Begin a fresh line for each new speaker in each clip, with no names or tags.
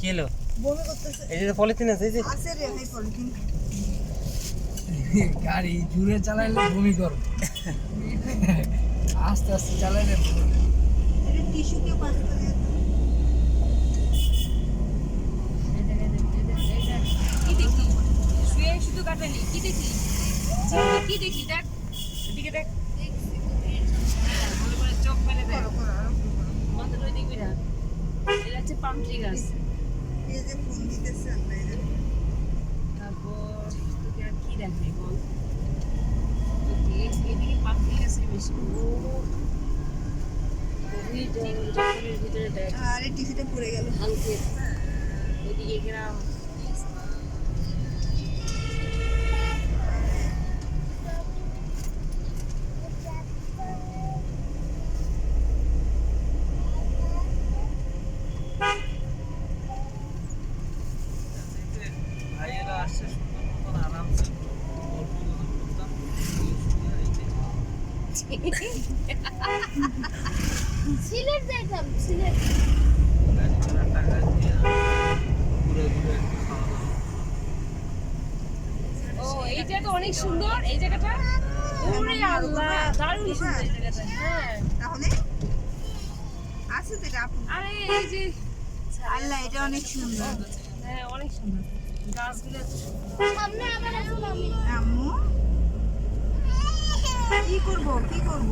কি হলো?
বমি করতেছে।
এই যে পলিথিন আছে এই যে।
আছে রে ভাই পলিথিন।
গাড়ি জুড়ে চালাইলে বমি করো। আস্তে আস্তে চালাইলে
এটা টিস্যু
কি শুয়ে শুধু কাটালি কি দেখি? কি দেখি? দেখ এদিকে দেখ। চোখ মেলে দেখ। বন্ধ করে দেখবি না এটা হচ্ছে পাম ট্রি গাছ
এই যে ফোন দিতেছে আল্লাহ এর।
তারপর তোকে আর কি দেখবে বল তোকে এদিকে পাম ট্রি গাছের বেশি ও গভীর জঙ্গল জঙ্গলের ভিতরে দেখ
আরে টিস্যুটা পড়ে গেল
হালকে ওইদিকে গ্রাম
সিলেট যাইতাম সিলেট
ও এইটা তো অনেক সুন্দর এই জায়গাটা? ওরে আল্লাহ দারুণ সুন্দর এই জায়গাটা। হ্যাঁ।
তাহলে? আছে তো এটা আপু
আরে এই যে
আল্লাহ এটা অনেক সুন্দর।
হ্যাঁ অনেক সুন্দর। গাছগুলো।
সামনে আবার
কি করব কি করব?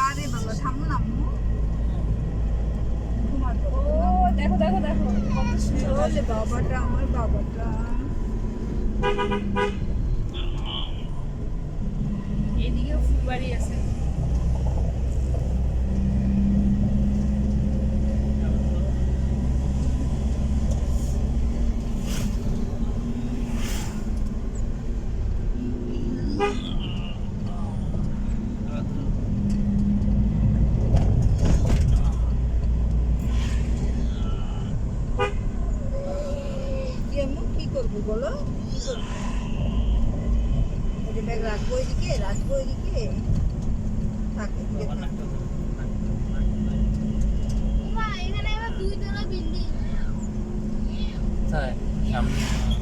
আরে বাবা থামো না
দেখো দেখো দেখো।
বাবাটা আমার বাবাটা।
এদিকেও ফুলবাড়ি আছে।
করব বলো? কি করব ওই ব্যাগ রাখব এদিকে রাখব এদিকে থাক
এখানে দুই তলা বিল্ডিং।
সামনে।